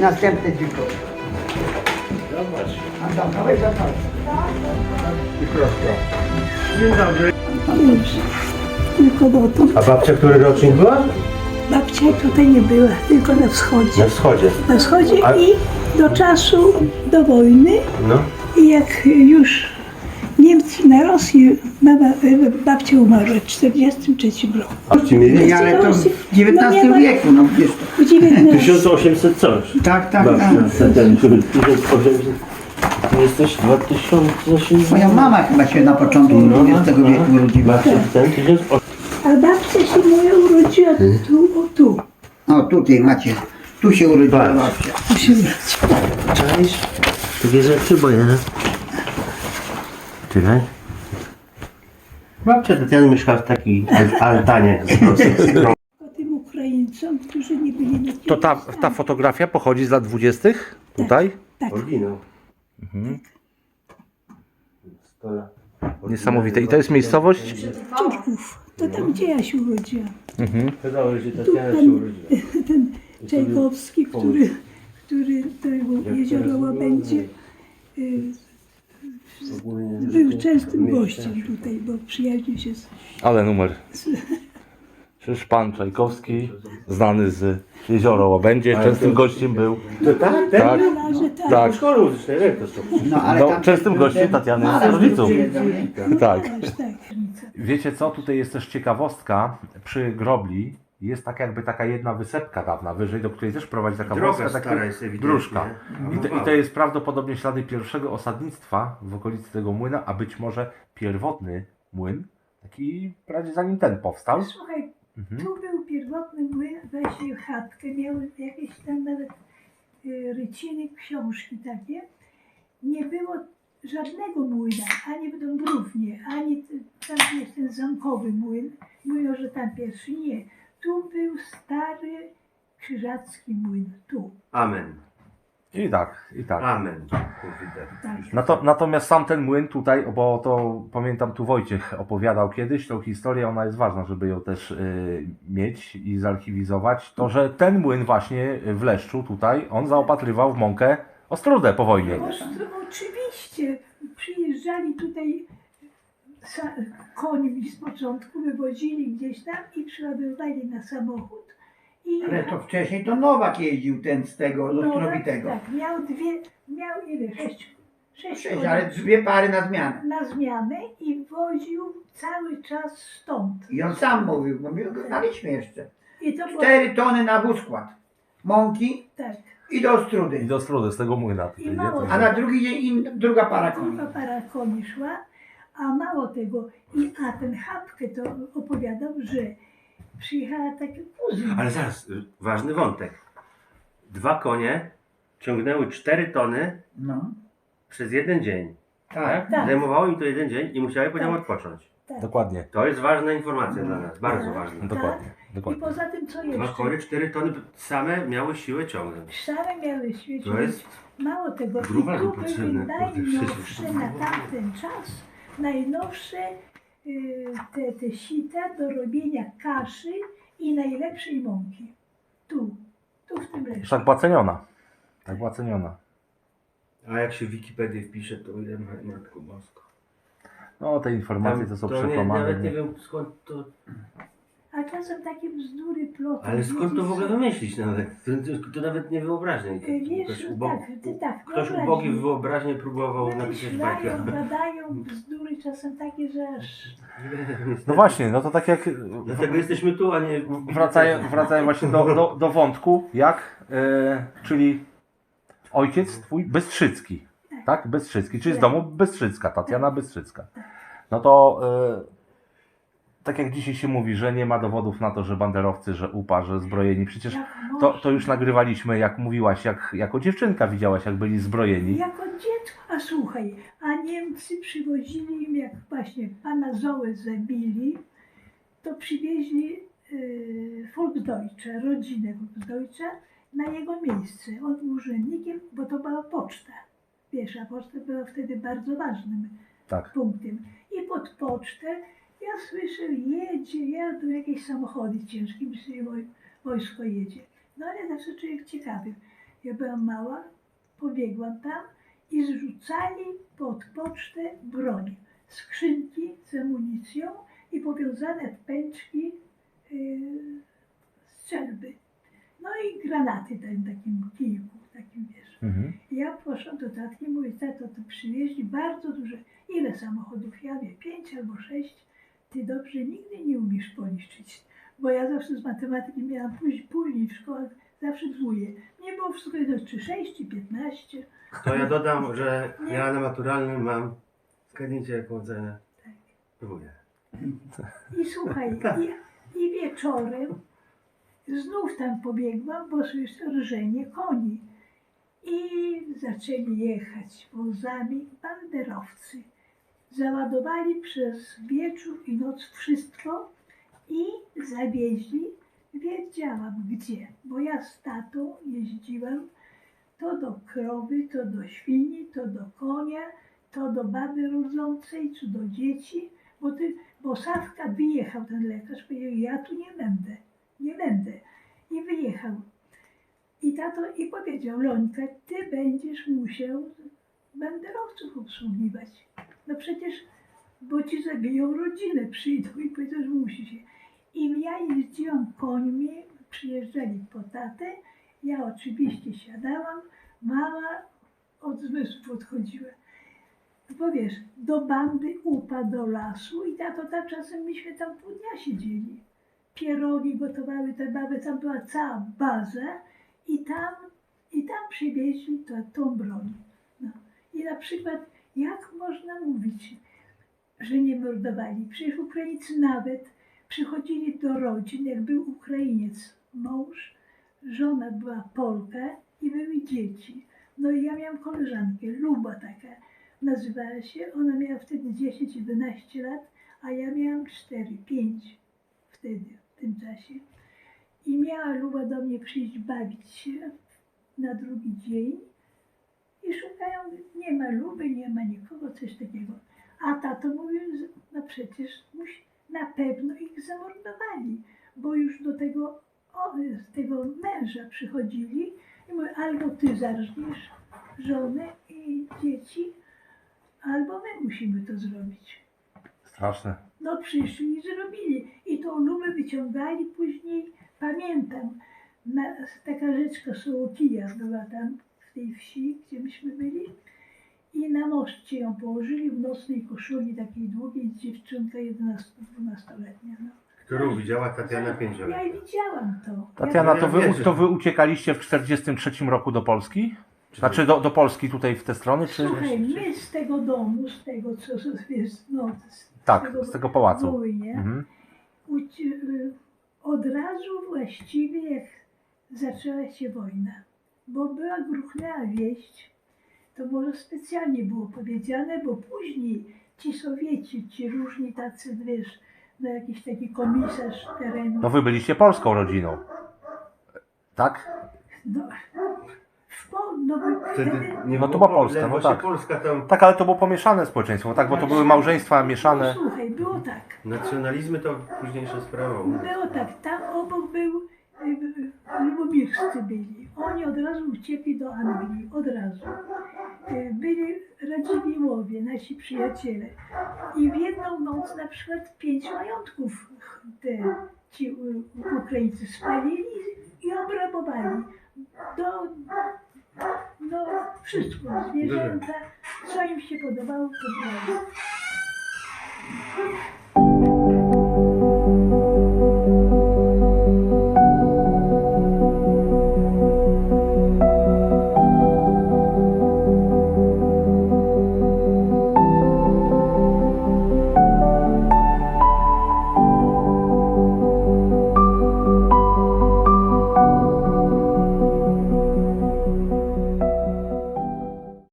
Następne dziko. Zobacz. A tam, dawaj. I prosto. Dzień dobry. Tylko dotąd. A babcia który rocznik była? Babcia tutaj nie była, tylko na wschodzie. Na wschodzie. Na wschodzie A- i do czasu, do wojny. No. I jak już Niemcy na Rosji, mama, babcia umarła w 43 roku. Babci mieli? Nie, ale to w No XIX ma- wieku, no wiesz to. W 19 1800 coś. Tak, tak, Babcia, tak. ten, ten, który 1800. Ty jesteś 2008. Moja mama chyba się na początku XX wieku urodziła. Babcia ten 1800. A babcia się moja urodziła tu, o tu. O, tutaj macie. Tu się urodziła babcia. Tu się urodziła. Czaisz? Takie rzeczy, bo ja... Czekaj. Babcia Tatiana mieszkała w takiej al- altanie z prostych. O tym Ukraińcom, którzy nie byli na To ta, ta fotografia pochodzi z lat 20. tutaj? Tak, Oryginał. Niesamowite. I to jest miejscowość? Turków. To tam, gdzie ja się urodziłam. Wydawało się, że Tatiana się urodziła. ten Czajkowski, który, który to było jezioro Łabędzie, y, Ogólnie był częstym gościem tutaj, bo przyjaźnił się z... Ale numer. Przecież pan Czajkowski, znany z Jeziora Łabędzie, częstym gościem był. To tak? Ten? Tak, że tak. tak. W szkole muzycznej, jak to stopniu? No, ale No, tam częstym gościem Tatiany rodziców. Tak. Tak. Wiecie co, tutaj jest też ciekawostka przy grobli. Jest tak jakby taka jedna wysepka dawna wyżej, do której też prowadzi taka Droga wąska taka jest dróżka. No, I to, I to jest prawdopodobnie ślady pierwszego osadnictwa w okolicy tego młyna, a być może pierwotny młyn, taki prawie zanim ten powstał. Słuchaj, Mhm. tu był pierwotny młyn, weź chatkę, miały jakieś tam nawet y, ryciny, książki takie. Nie było żadnego młyna, ani w Dąbrównie, ani tam jest ten zamkowy młyn. Mówią, że tam pierwszy. Nie. Tu był stary krzyżacki młyn. Tu. Amen. I tak, i tak. Amen. Tak. Nato, natomiast sam ten młyn tutaj, bo to pamiętam tu Wojciech opowiadał kiedyś tą historię, ona jest ważna, żeby ją też y, mieć i zarchiwizować, to że ten młyn właśnie w Leszczu tutaj, on zaopatrywał w mąkę Ostrudę po wojnie. Ostro, oczywiście przyjeżdżali tutaj końmi z początku, wywozili gdzieś tam i przeładowali na samochód. I Ale to wcześniej to Nowak jeździł ten z tego, Ostrowitego. Tak, miał dwie, miał ile? Sześć, sześć Sześć, koni ale dwie pary na zmianę. na zmianę i woził cały czas stąd. I on sam mówił, bo my go znaliśmy jeszcze. I to było Cztery tony na wóz kładł. Mąki tak. i do I Ostrudy. do Ostrudy, z tego młyna. Tutaj, I nie? To- A na drugi dzień in, druga para koni. Druga para koni szła, a mało tego, i, a ten Hapkę to opowiadał, że przyjechała taka kuzyn. Ale zaraz, y, ważny wątek. Dwa konie ciągnęły 4 tony No, przez jeden dzień. tak. Tak. Zajmowało im to jeden dzień i musiały po nią Tak. odpocząć. Dokładnie, To jest ważna informacja dla nas, bardzo Tak. ważna. dokładnie, I dokładnie. poza tym co Dwa jeszcze? konie, 4 tony same miały siłę ciągnąć. Same miały świecić. To jest Mało tego. I grubo tu były kurde, najnowsze przecież. na tamten czas, najnowsze y, te, te sita do robienia kaszy i najlepszej mąki. Tu, tu w tym leży. Tak była ceniona. Tak była ceniona. A jak się w Wikipedię wpisze, to ile ma Matko Bosko. No te informacje to są to nie, przekłamane. Nawet nie wiem skąd to... A czasem takie bzdury ploty. Ale skąd to w ogóle wymyślić nawet? To, to, to nawet nie wyobraźnia. Wiesz, Ktoś, ubo... tak, ty tak, Ktoś ubogi w wyobraźni próbował napisać bajkę. Badają bzdury czasem takie, że aż... No właśnie, no to tak jak Dlatego jesteśmy tu, a nie... wracają, wracają właśnie do, do, do wątku, jak, e, czyli ojciec twój Bystrzycki, tak? Bystrzycki, czyli z domu Bystrzycka, Tatiana Bystrzycka. No to e, tak jak dzisiaj się mówi, że nie ma dowodów na to, że banderowcy, że UPA, że zbrojeni, przecież to, to już nagrywaliśmy, jak mówiłaś, jak jako dziewczynka widziałaś, jak byli zbrojeni. Jako dziecko, a słuchaj, a Niemcy przywozili im, jak właśnie pana Zołę zabili, to przywieźli yy, Volksdeutsche, rodzinę Volksdeutsche na jego miejsce. On był urzędnikiem, bo to była poczta. Wiesz, a poczta była wtedy bardzo ważnym Tak. punktem. I pod pocztę ja słyszę, jedzie, jadą jakieś samochody ciężkie, myślę, wojsko jedzie. No ale zawsze człowiek ciekawy. Ja byłam mała, pobiegłam tam i zrzucali pod pocztę broń. Skrzynki z amunicją i powiązane w pęczki yy, strzelby. No i granaty tam takim kijku, takim wiesz. Mhm. Ja poszłam do tatki, mówię, tato, to przywieźli bardzo dużo. Ile samochodów? Ja wiem, pięć albo sześć. Ty dobrze nigdy nie umiesz policzyć. Bo ja zawsze z matematyki miałam później, później w szkołach zawsze dwóje. Nie było wszystko jedno, czy sześć, czy piętnaście. To ja dodam, że ja na maturalnym mam zgadnijcie jaką ocenę. Tak. Dwóje. I słuchaj, i, i wieczorem znów tam pobiegłam, bo słyszę rżenie koni. I zaczęli jechać wozami banderowcy. Załadowali przez wieczór i noc wszystko i zawieźli, wiedziałam gdzie, bo ja z tatą jeździłam to do krowy, to do świni, to do konia, to do baby rodzącej, czy do dzieci, bo, ty, bo Sawka wyjechał ten lekarz, powiedział, ja tu nie będę, nie będę. I wyjechał. I tato i powiedział, Lońka, ty będziesz musiał banderowców obsługiwać. No przecież, bo ci zabiją rodzinę, przyjdą i powiedzą, że musi się. I ja jeździłam końmi, przyjeżdżali po tatę, ja oczywiście siadałam, mama od zmysłów odchodziła. Bo wiesz, do bandy upa do lasu i tato tam czasem myśmy tam pół dnia siedzieli. Pierogi gotowały te baby, tam była cała baza i tam, i tam przywieźli to, tą broń. No. I na przykład, jak można mówić, że nie mordowali? Przecież Ukraińcy nawet przychodzili do rodzin, jak był Ukrainiec, mąż, żona była Polka i były dzieci. No i ja miałam koleżankę, Luba taka, nazywała się, ona miała wtedy 10-11 lat, a ja miałam 4-5 wtedy, w tym czasie. I miała Luba do mnie przyjść bawić się na drugi dzień i szukają, nie ma Luby, nie ma nikogo, coś takiego. A tato mówił, że no przecież musi, na pewno ich zamordowali, bo już do tego, o, z tego męża przychodzili i mówią, albo ty zarżniesz żonę i dzieci, albo my musimy to zrobić. Straszne. No przyszli i zrobili. I tą lubę wyciągali później, pamiętam, na, taka rzeczka Sołokija była tam w tej wsi, gdzie myśmy byli. I na moście ją położyli w nocnej koszuli takiej długiej, dziewczynka 11-12-letnia. No. Którą widziała Tatiana Ja Pięcioletnia. widziałam to. Tatiana, Ja to wy, to wy uciekaliście w 43 roku do Polski? Znaczy do, do Polski tutaj w te strony, czy? Słuchaj, my z tego domu, z tego co wiesz, no, z Tak, z tego pałacu. Były, nie? Mhm. Y, od razu właściwie jak zaczęła się wojna, bo była gruchnęła wieść, to może specjalnie było powiedziane, bo później ci Sowieci, ci różni tacy, wiesz, no jakiś taki komisarz terenu, No wy byliście polską rodziną. Tak? no, w no, bo Wtedy nie No to była Polska, no tak. Polska tam. Tak, ale to było pomieszane społeczeństwo, tak? Bo to były małżeństwa no, mieszane. słuchaj, było tak, Nacjonalizmy to późniejsza sprawa. Było tak, tam obok był y, y, Lubomirscy byli. Oni od razu uciekli do Anglii, od razu. Y, Byli Radziwiłłowie, nasi przyjaciele. I w jedną noc na przykład pięć majątków te ci Ukraińcy spalili i obrabowali. Do, no wszystko, zwierzęta, co im się podobało, to brali.